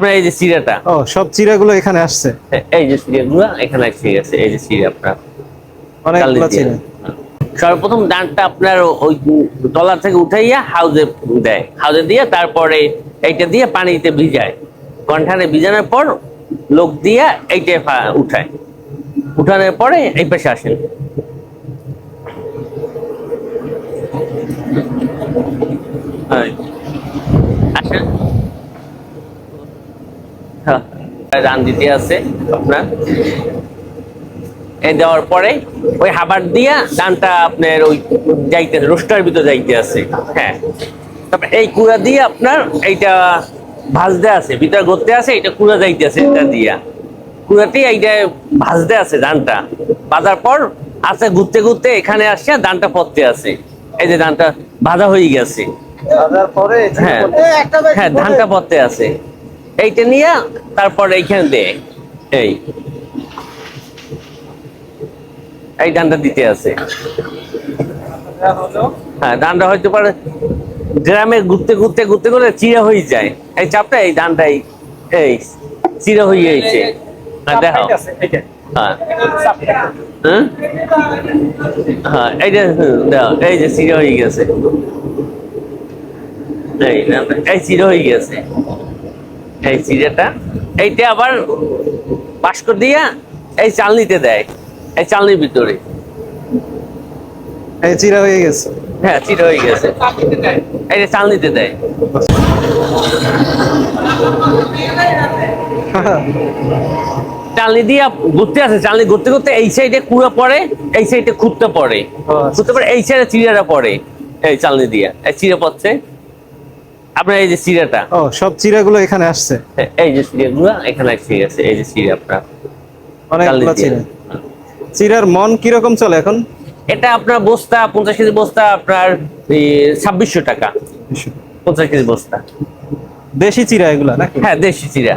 আপনার এই যে চিড়াটা ও সব চিরাগুলো এখানে আসছে। এই যে চিড়াগুলো এখানে এসে গেছে এই যে চিড়া আপনার। অনেকগুলো চিরা। সর্বপ্রথম ডানটা আপনার ওই তলা থেকে উঠাইয়া হাউজে দেয়। হাউজে দিয়ে তারপরে এইটা দিয়ে পানিতে ভিজায়। কন্ঠানে ভিজানোর পর লোক দিয়া এইটা উঠায়। উঠানোর পরে এই পাশে আসেন। আসেন। হ্যাঁ, রান দিতে আছে আপনার। এই দেওয়ার পরে ওই হাবার দিয়া ধানটা আপনার ওই যাইতে রোস্টার ভিতরে যাইতে আছে। হ্যাঁ। তারপর এই কুড়া দিয়ে আপনার এইটা ভাজতে আছে ভিতরে গড়তে আছে এটা কুড়া যাইতে আছে এটা দিয়া। কুড়াটি এইটা ভাজতে আছে ধানটা ভাজার পর আস্তে ঘুরতে ঘুরতে এখানে আসছে ধানটা পড়তে আছে। এই যে ধানটা ভাজা হয়ে গেছে। হ্যাঁ। হ্যাঁ ধানটা পড়তে আছে। এইটা নিয়ে তারপর এইখানে দেয় এই। এই ধানটা দিতে আছে। হ্যাঁ ধানটা হয়তো পারে গ্রামে ঘুরতে ঘুরতে ঘুরতে ঘুরতে চিরা হয়ে যায়। এই চাপটা এই ধানটাই এই চিরা হয়ে গেছে। হ্যাঁ দেখো হ্যাঁ। হ্যাঁ? হ্যাঁ এই যে দেখো এই যে চিরা হয়ে গেছে। এই চিরা হয়ে গেছে। এই চিরাটা এইটা আবার বাস্ক দিয়া এই চালনিতে দেয় এই চালনির ভিতরে। এই চিরা হয়ে গেছে। হ্যাঁ চিরা হয়ে গেছে। এই যে চালনিতে দেয়। চালনি দিয়ে ঘুরতে আছে চালনি ঘুরতে ঘুরতে এই সাইডে কুড়া পড়ে এই সাইডে খুঁড়তে পড়ে। আচ্ছা। খুঁড়তে পড়ে এই সাইডে চিড়াটা পড়ে এই চালনি দিয়ে। এই চিড়ে পড়ছে। আপনার এই যে চিড়াটা ও সব চিরাগুলো এখানে আসছে। এই যে চিড়াগুলো এখানে এসে গেছে এই যে চিড়া আপনার। অনেকগুলো চিরা। চিরার মন কীরকম চলে এখন? এটা আপনার বস্তা পঞ্চাশ কেজি বস্তা আপনার ছাব্বিশশো টাকা। পঞ্চাশ কেজি বস্তা। দেশি চিরা এগুলা নাকি? হ্যাঁ দেশি চিড়া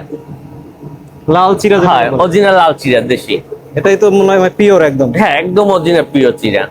লাল চিরা হ্যাঁ অরিজিনাল লাল চিড়া দেশি। এটাই তো মনে হয় পিওর একদম। হ্যাঁ একদম অরিজিনাল প্রিয় চিড়া